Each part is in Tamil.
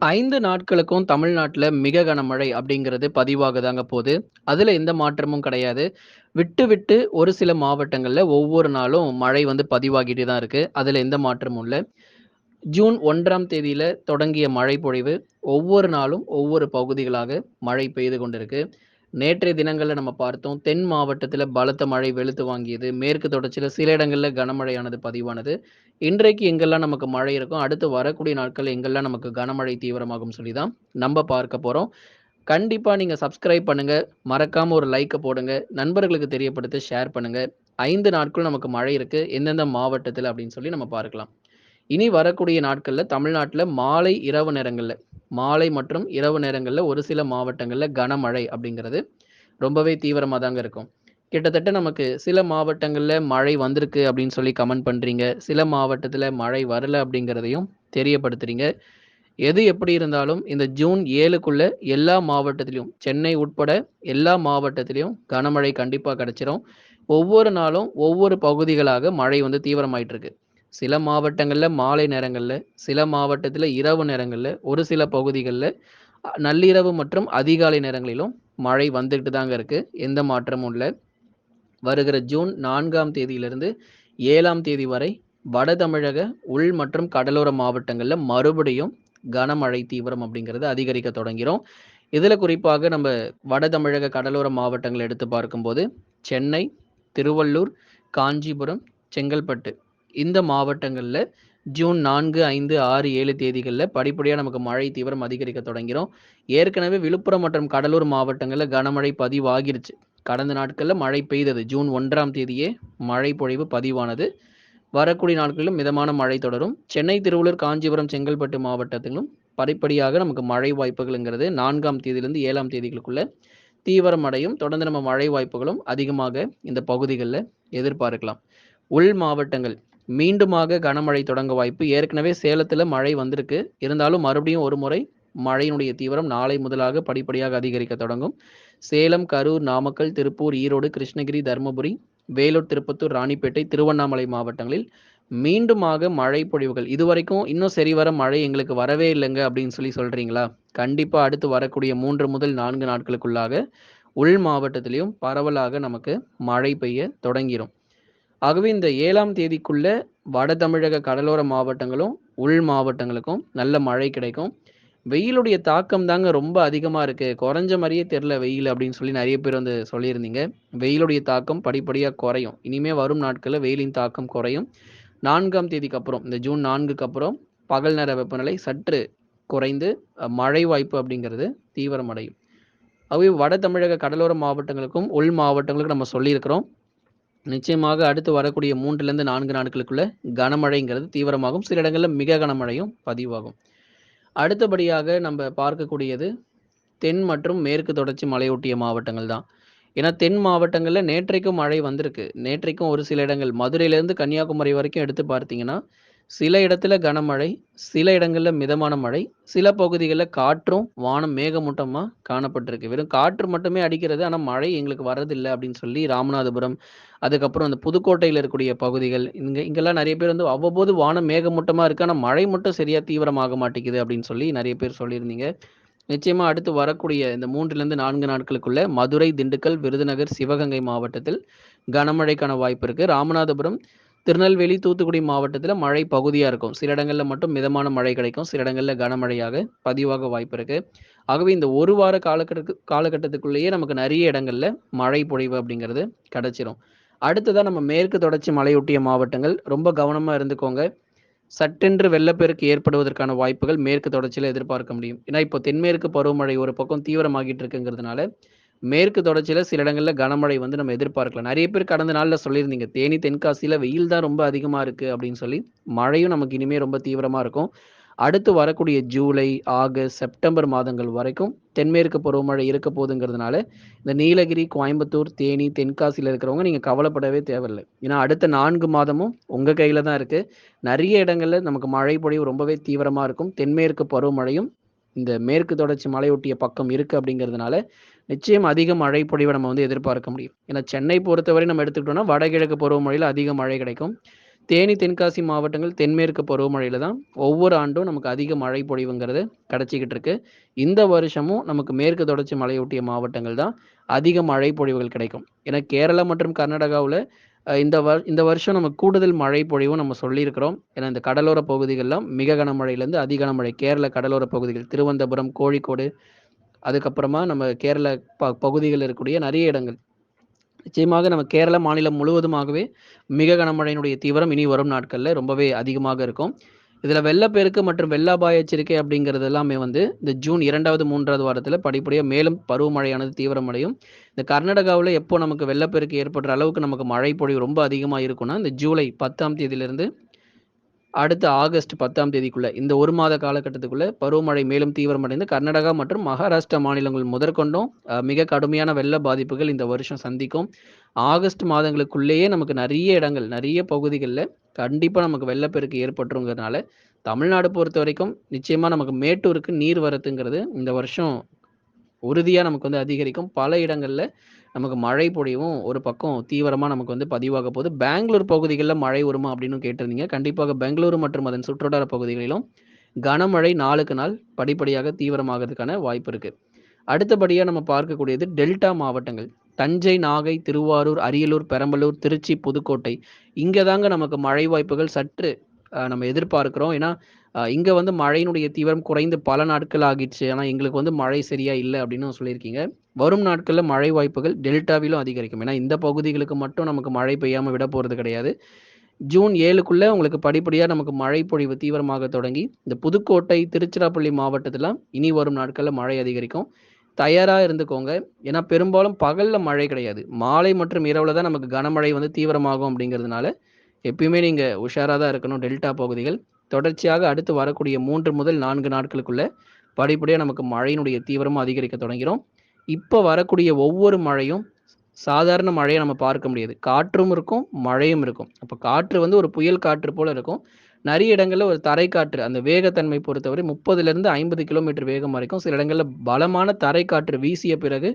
ஐந்து நாட்களுக்கும் தமிழ்நாட்டில் மிக கனமழை அப்படிங்கிறது பதிவாகுதாங்க போது. அதில் எந்த மாற்றமும் கிடையாது. விட்டு, விட்டு ஒரு சில மாவட்டங்களில் ஒவ்வொரு நாளும் மழை வந்து பதிவாகிட்டு தான் இருக்குது அதில் எந்த மாற்றமும் இல்லை ஜூன் ஒன்றாம் தேதியில் தொடங்கிய மழை பொழிவு ஒவ்வொரு நாளும் ஒவ்வொரு பகுதிகளாக மழை பெய்து கொண்டிருக்கு. நேற்றைய தினங்களில் நம்ம பார்த்தோம். தென் மாவட்டத்தில் பலத்த மழை வெளுத்து வாங்கியது. மேற்கு தொடர்ச்சியில் சில இடங்களில் கனமழையானது பதிவானது. இன்றைக்கு எங்கெல்லாம் நமக்கு மழை இருக்கும், அடுத்து வரக்கூடிய நாட்கள் எங்கெல்லாம் நமக்கு கனமழை தீவிரமாகும் சொல்லி தான் நம்ம பார்க்க போகிறோம் கண்டிப்பாக நீங்கள் சப்ஸ்கிரைப் பண்ணுங்கள் மறக்காமல் ஒரு லைக்கை போடுங்க. நண்பர்களுக்கு தெரியப்படுத்தி ஷேர் பண்ணுங்கள் ஐந்து நாட்கள் நமக்கு மழை இருக்குது எந்தெந்த மாவட்டத்தில் அப்படின்னு சொல்லி நம்ம பார்க்கலாம். இனி வரக்கூடிய நாட்களில் தமிழ்நாட்டில் மாலை, இரவு நேரங்களில் மாலை மற்றும் இரவு நேரங்களில் ஒரு சில மாவட்டங்களில் கனமழை அப்படிங்கிறது ரொம்பவே தீவிரமாக தாங்க இருக்கும். கிட்டத்தட்ட நமக்கு சில மாவட்டங்களில் மழை வந்திருக்கு அப்படின்னு சொல்லி கமெண்ட் பண்ணுறீங்க சில மாவட்டத்தில் மழை வரல அப்படிங்கிறதையும் தெரியப்படுத்துறீங்க. எது எப்படி இருந்தாலும் இந்த ஜூன் ஏழுக்குள்ள எல்லா மாவட்டத்திலையும் சென்னை உட்பட எல்லா மாவட்டத்திலையும் கனமழை கண்டிப்பாக கிடச்சிரும் ஒவ்வொரு நாளும் ஒவ்வொரு பகுதிகளாக மழை வந்து தீவிரமாயிட்டு இருக்கு. சில மாவட்டங்களில் மாலை நேரங்களில் சில மாவட்டத்தில் இரவு நேரங்களில் ஒரு சில பகுதிகளில் நள்ளிரவு மற்றும் அதிகாலை நேரங்களிலும் மழை வந்துக்கிட்டு தாங்க இருக்குது எந்த மாற்றமும் இல்லை. வருகிற ஜூன் நான்காம் தேதியிலிருந்து ஏழாம் தேதி வரை வட தமிழக உள் மற்றும் கடலோர மாவட்டங்களில் மறுபடியும் கனமழை தீவிரம் அப்படிங்கிறது அதிகரிக்க தொடங்கிறோம். இதில் குறிப்பாக நம்ம வட தமிழக கடலோர மாவட்டங்களை எடுத்து பார்க்கும்போது, சென்னை, திருவள்ளூர், காஞ்சிபுரம், செங்கல்பட்டு இந்த மாவட்டங்களில் ஜூன் நான்கு ஐந்து ஆறு ஏழு தேதிகளில் படிப்படியாக நமக்கு மழை தீவிரம் அதிகரிக்க தொடங்கிடும் ஏற்கனவே விழுப்புரம் மற்றும் கடலூர் மாவட்டங்களில் கனமழை பதிவாகிருச்சு. கடந்த நாட்களில் மழை பெய்தது. ஜூன் ஒன்றாம் தேதியே மழை பொழிவு பதிவானது. வரக்கூடிய நாட்களிலும் மிதமான மழை தொடரும். சென்னை, திருவள்ளூர், காஞ்சிபுரம், செங்கல்பட்டு மாவட்டத்திலும் படிப்படியாக நமக்கு மழை வாய்ப்புகள்ங்கிறது நான்காம் தேதியிலிருந்து ஏழாம் தேதிகளுக்குள்ள தீவிரமடையும். தொடர்ந்து நம்ம மழை வாய்ப்புகளும் அதிகமாக இந்த பகுதிகளில் எதிர்பார்க்கலாம். உள் மாவட்டங்கள் மீண்டுமாக கனமழை தொடங்க வாய்ப்பு. ஏற்கனவே சேலத்தில் மழை வந்திருக்கு. இருந்தாலும் மறுபடியும் ஒரு முறை மழையினுடைய தீவிரம் நாளை முதலாக படிப்படியாக அதிகரிக்க தொடங்கும். சேலம், கரூர், நாமக்கல், திருப்பூர், ஈரோடு, கிருஷ்ணகிரி, தர்மபுரி, வேலூர், திருப்பத்தூர், ராணிப்பேட்டை, திருவண்ணாமலை மாவட்டங்களில் மீண்டுமாக மழை பொழிவுகள் இதுவரைக்கும் இன்னும் சரிவர மழை எங்களுக்கு வரவே இல்லைங்க அப்படின்னு சொல்லி சொல்றீங்களா? கண்டிப்பாக அடுத்து வரக்கூடிய மூன்று முதல் நான்கு நாட்களுக்குள்ளாக உள் மாவட்டத்திலையும் பரவலாக நமக்கு மழை பெய்ய தொடங்கிடும் ஆகவே இந்த ஏழாம் தேதிக்குள்ள வட தமிழக கடலோர மாவட்டங்களும், உள் மாவட்டங்களுக்கும் நல்ல மழை கிடைக்கும். வெயிலுடைய தாக்கம் தாங்க ரொம்ப அதிகமாக இருக்குது குறைஞ்ச மாதிரியே தெரில வெயில் அப்படின்னு சொல்லி நிறைய பேர் வந்து சொல்லியிருந்தீங்க. வெயிலுடைய தாக்கம் படிப்படியாக குறையும். இனிமேல் வரும் நாட்களில் வெயிலின் தாக்கம் குறையும். நான்காம் தேதிக்கு அப்புறம் இந்த ஜூன் நான்குக்கு அப்புறம் பகல் நேர வெப்பநிலை சற்று குறைந்து மழை வாய்ப்பு அப்படிங்கிறது தீவிரமடையும். அவை வட தமிழக கடலோர மாவட்டங்களுக்கும், உள் மாவட்டங்களுக்கும் நம்ம சொல்லியிருக்கிறோம். நிச்சயமாக அடுத்து வரக்கூடிய 3லிருந்து 4 நாட்களுக்குள்ள கனமழைங்கிறது தீவிரமாகும். சில இடங்களில் மிக கனமழையும் பதிவாகும். அடுத்தபடியாக நம்ம பார்க்கக்கூடியது தென் மற்றும் மேற்கு தொடர்ச்சி மலையொட்டிய மாவட்டங்கள் தான். ஏன்னா தென் மாவட்டங்களில் நேற்றைக்கும் மழை வந்திருக்கு. நேற்றைக்கும் ஒரு சில இடங்கள் மதுரையிலேருந்து கன்னியாகுமரி வரைக்கும் எடுத்து பார்த்தீங்கன்னா, சில இடத்துல கனமழை, சில இடங்கள்ல மிதமான மழை, சில பகுதிகளில் காற்றும், வானம் மேகமூட்டமா காணப்பட்டிருக்கு. வெறும் காற்று மட்டுமே அடிக்கிறது. ஆனா மழை எங்களுக்கு வரதில்லை அப்படின்னு சொல்லி ராமநாதபுரம், அதுக்கப்புறம் அந்த புதுக்கோட்டையில் இருக்கக்கூடிய பகுதிகள், இங்க இங்கெல்லாம் நிறைய பேர் வந்து அவ்வப்போது வானம் மேகமூட்டமா இருக்கு. ஆனா மழை மட்டும் சரியா தீவிரமாக மாட்டேங்குது அப்படின்னு சொல்லி நிறைய பேர் சொல்லியிருந்தீங்க. நிச்சயமா அடுத்து வரக்கூடிய இந்த 3லிருந்து 4 நாட்களுக்குள்ள மதுரை, திண்டுக்கல், விருதுநகர், சிவகங்கை மாவட்டத்தில் கனமழைக்கான வாய்ப்பு இருக்கு. ராமநாதபுரம், திருநெல்வேலி, தூத்துக்குடி மாவட்டத்தில் மழை பகுதியாக இருக்கும். சில இடங்களில் மட்டும் மிதமான மழை கிடைக்கும். சில இடங்களில் கனமழையாக பதிவாக வாய்ப்பு இருக்கு. ஆகவே இந்த ஒரு வார காலக்கட்டு காலகட்டத்துக்குள்ளேயே நமக்கு நிறைய இடங்களில் மழை பொழிவு அப்படிங்கிறது கிடைச்சிரும். அடுத்ததாக நம்ம மேற்கு தொடர்ச்சி மலையொட்டிய மாவட்டங்கள் ரொம்ப கவனமாக இருந்துக்கோங்க. சட்டென்று வெள்ளப்பெருக்கு ஏற்படுவதற்கான வாய்ப்புகள் மேற்கு தொடர்ச்சியில் எதிர்பார்க்க முடியும். ஏன்னா இப்போ தென்மேற்கு பருவமழை ஒரு பக்கம் தீவிரமாகிட்டு இருக்குங்கிறதுனால, மேற்கு தொடர்ச்சியில் சில இடங்களில் கனமழை வந்து நம்ம எதிர்பார்க்கலாம். நிறைய பேர் கடந்த நாளில் சொல்லியிருந்தீங்க. தேனி, தென்காசியில் வெயில் தான் ரொம்ப அதிகமாக இருக்குது அப்படின்னு சொல்லி. மழையும் நமக்கு இனிமேல் ரொம்ப தீவிரமாக இருக்கும். அடுத்து வரக்கூடிய ஜூலை, ஆகஸ்ட், செப்டம்பர் மாதங்கள் வரைக்கும் தென்மேற்கு பருவமழை இருக்க போதுங்கிறதுனால, இந்த நீலகிரி, கோயம்புத்தூர், தேனி, தென்காசியில் இருக்கிறவங்க நீங்கள் கவலைப்படவே தேவையில்ல. ஏன்னா அடுத்த நான்கு மாதமும் உங்கள் கையில் தான் இருக்குது நிறைய இடங்களில் நமக்கு மழை பொழிவு ரொம்பவே தீவிரமாக இருக்கும். தென்மேற்கு பருவமழையும் இந்த மேற்கு தொடர்ச்சி மலையொட்டிய பக்கம் இருக்கு அப்படிங்கிறதுனால, நிச்சயம் அதிக மழை நம்ம வந்து எதிர்பார்க்க முடியும். ஏன்னா சென்னை பொறுத்தவரை நம்ம எடுத்துக்கிட்டோம்னா, வடகிழக்கு பருவமழையில் அதிக மழை கிடைக்கும். தேனி, தென்காசி மாவட்டங்கள் தென்மேற்கு பருவமழையில் தான் ஒவ்வொரு ஆண்டும் நமக்கு அதிக மழை பொழிவுங்கிறது கிடைச்சுக்கிட்டு இருக்கு. இந்த வருஷமும் நமக்கு மேற்கு தொடர்ச்சி மலையொட்டிய மாவட்டங்கள் தான் அதிக மழை பொழிவுகள் கிடைக்கும். ஏன்னா கேரளா மற்றும் கர்நாடகாவில் இந்த வ இந்த வருஷம் நம்ம கூடுதல் மழை பொழிவும் நம்ம சொல்லியிருக்கிறோம். ஏன்னா இந்த கடலோர பகுதிகளெலாம் மிக கனமழையிலேருந்து அதி கனமழை கேரள கடலோர பகுதிகள் திருவனந்தபுரம், கோழிக்கோடு, அதுக்கப்புறமா நம்ம கேரள ப பகுதிகளில் இருக்கக்கூடிய நிறைய இடங்கள். நிச்சயமாக நம்ம கேரள மாநிலம் முழுவதுமாகவே மிக கனமழையினுடைய தீவிரம் இனி வரும் நாட்களில் ரொம்பவே அதிகமாக இருக்கும். இதில் வெள்ளப்பெருக்கு மற்றும் வெள்ள அபாய எச்சரிக்கை அப்படிங்கிறது எல்லாமே வந்து இந்த ஜூன் இரண்டாவது மூன்றாவது வாரத்தில் படிப்படியாக மேலும் பருவமழையானது தீவிரமடையும். இந்த கர்நாடகாவில் எப்போ நமக்கு வெள்ளப்பெருக்கு ஏற்படுற அளவுக்கு நமக்கு மழை பொழிவு ரொம்ப அதிகமாக இருக்கும்னா, இந்த ஜூலை 10ஆம் தேதியிலிருந்து அடுத்த ஆகஸ்ட் 10ஆம் தேதிக்குள்ள இந்த ஒரு மாத காலகட்டத்துக்குள்ள பருவமழை மேலும் தீவிரமடைந்து கர்நாடகா மற்றும் மகாராஷ்டிரா மாநிலங்கள் முதற்கொண்டும் மிக கடுமையான வெள்ள பாதிப்புகள் இந்த வருஷம் சந்திக்கும். ஆகஸ்ட் மாதங்களுக்குள்ளேயே நமக்கு நிறைய இடங்கள், நிறைய பகுதிகளில் கண்டிப்பாக நமக்கு வெள்ளப்பெருக்கு ஏற்பட்டுருங்கிறதுனால, தமிழ்நாடு பொறுத்த வரைக்கும் நிச்சயமாக நமக்கு மேட்டூருக்கு நீர் வரத்துங்கிறது இந்த வருஷம் உறுதியாக நமக்கு வந்து அதிகரிக்கும். பல இடங்களில் நமக்கு மழை பொழிவும் ஒரு பக்கம் தீவிரமாக நமக்கு வந்து பதிவாக போகுது. பெங்களூர் பகுதிகளில் மழை வருமா அப்படின்னு கேட்டிருந்தீங்க. கண்டிப்பாக பெங்களூரு மற்றும் அதன் சுற்றுவட்டார பகுதிகளிலும் கனமழை நாளுக்கு நாள் படிப்படியாக தீவிரமாகிறதுக்கான வாய்ப்பு இருக்குது அடுத்தபடியாக நம்ம பார்க்கக்கூடியது டெல்டா மாவட்டங்கள். தஞ்சை, நாகை, திருவாரூர், அரியலூர், பெரம்பலூர், திருச்சி, புதுக்கோட்டை. இங்கே தாங்க நமக்கு மழை வாய்ப்புகள் சற்று நம்ம எதிர்பார்க்கிறோம். ஏன்னா, இங்கே வந்து மழையினுடைய தீவிரம் குறைந்து பல நாட்கள் ஆகிடுச்சு. ஆனால் எங்களுக்கு வந்து மழை சரியா இல்லை அப்படின்னு சொல்லியிருக்கீங்க. வரும் நாட்களில் மழை வாய்ப்புகள் டெல்டாவிலும் அதிகரிக்கும். ஏன்னா இந்த பகுதிகளுக்கு மட்டும் நமக்கு மழை பெய்யாமல் விட போகிறது கிடையாது. ஜூன் ஏழுக்குள்ளே உங்களுக்கு படிப்படியாக நமக்கு மழை பொழிவு தீவிரமாக தொடங்கி, இந்த புதுக்கோட்டை, திருச்சிராப்பள்ளி மாவட்டத்தில் இனி வரும் நாட்களில் மழை அதிகரிக்கும். தயாராக இருந்துக்கோங்க. ஏன்னா பெரும்பாலும் பகலில் மழை கிடையாது. மாலை மற்றும் இரவில் தான் நமக்கு கனமழை வந்து தீவிரமாகும் அப்படிங்கிறதுனால, எப்பயுமே நீங்கள் உஷாராக தான் இருக்கணும் டெல்டா பகுதிகள். தொடர்ச்சியாக அடுத்து வரக்கூடிய மூன்று முதல் நான்கு நாட்களுக்குள்ள படிப்படியாக நமக்கு மழையினுடைய தீவிரமும் அதிகரிக்க தொடங்கிறோம் இப்போ வரக்கூடிய ஒவ்வொரு மழையும் சாதாரண மழையை நம்ம பார்க்க முடியாது. காற்றும் இருக்கும், மழையும் இருக்கும். அப்போ காற்று வந்து ஒரு புயல் காற்று போல இருக்கும். நிறைய இடங்கள்ல ஒரு தரைக்காற்று அந்த வேகத்தன்மை பொறுத்தவரை 30லிருந்து 50 கிலோமீட்டர் வேகம் வரைக்கும் சில இடங்கள்ல பலமான தரைக்காற்று வீசிய பிறகு,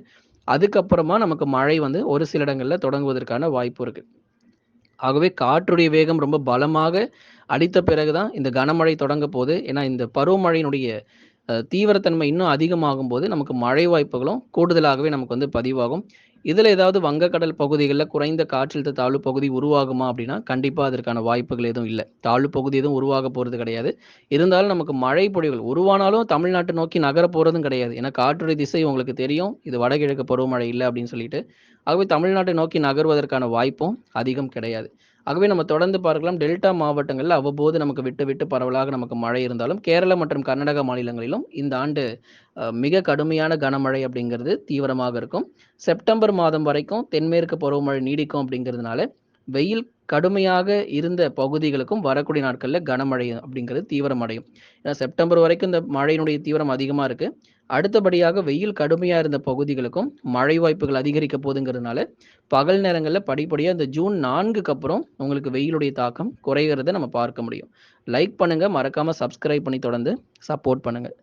அதுக்கப்புறமா நமக்கு மழை வந்து ஒரு சில இடங்கள்ல தொடங்குவதற்கான வாய்ப்பு இருக்கு. ஆகவே காற்றுடைய வேகம் ரொம்ப பலமாக அடித்த பிறகு தான் இந்த கனமழை தொடங்க போது. ஏன்னா இந்த பருவமழையினுடைய தீவிரத்தன்மை இன்னும் அதிகமாகும் போது நமக்கு மழை வாய்ப்புகளும் கூடுதலாகவே நமக்கு வந்து பதிவாகும். இதில் ஏதாவது வங்கக்கடல் பகுதிகளில் குறைந்த காற்றழுத்த தாழ்வு பகுதி உருவாகுமா அப்படின்னா, கண்டிப்பாக அதற்கான வாய்ப்புகள் எதுவும் இல்லை தாழ்வு பகுதி எதுவும் உருவாக போகிறது கிடையாது. இருந்தாலும் நமக்கு மழை பொழிவுகள் உருவானாலும் தமிழ்நாட்டை நோக்கி நகர போகிறதும் கிடையாது. ஏன்னா காற்றுடைய திசை உங்களுக்கு தெரியும். இது வடகிழக்கு பருவமழை இல்லை அப்படின்னு சொல்லிட்டு. ஆகவே தமிழ்நாட்டை நோக்கி நகர்வதற்கான வாய்ப்பும் அதிகம் கிடையாது. ஆகவே நம்ம தொடர்ந்து பார்க்கலாம். டெல்டா மாவட்டங்களில் அவ்வப்போது நமக்கு விட்டு விட்டு பரவலாக நமக்கு மழை இருந்தாலும், கேரளா மற்றும் கர்நாடகா மாநிலங்களிலும் இந்த ஆண்டு மிக கடுமையான கனமழை அப்படிங்கிறது தீவிரமாக இருக்கும். செப்டம்பர் மாதம் வரைக்கும் தென்மேற்கு பருவமழை நீடிக்கும் அப்படிங்கிறதுனால, வெயில் கடுமையாக இருந்த பகுதிகளுக்கும் வரக்கூடிய நாட்களில் கனமழை அப்படிங்கிறது தீவிரமடையும். ஏன்னா செப்டம்பர் வரைக்கும் இந்த மழையினுடைய தீவிரம் அதிகமாக இருக்கு. அடுத்தபடியாக வெயில் கடுமையாக இருந்த பகுதிகளுக்கும் மழை வாய்ப்புகள் அதிகரிக்க போதுங்கிறதுனால, பகல் நேரங்களில் படிப்படியாக இந்த ஜூன் நான்குக்கு அப்புறம் உங்களுக்கு வெயிலுடைய தாக்கம் குறைகிறத நம்ம பார்க்க முடியும். லைக் பண்ணுங்கள் மறக்காமல் சப்ஸ்கிரைப் பண்ணி தொடர்ந்து சப்போர்ட் பண்ணுங்கள்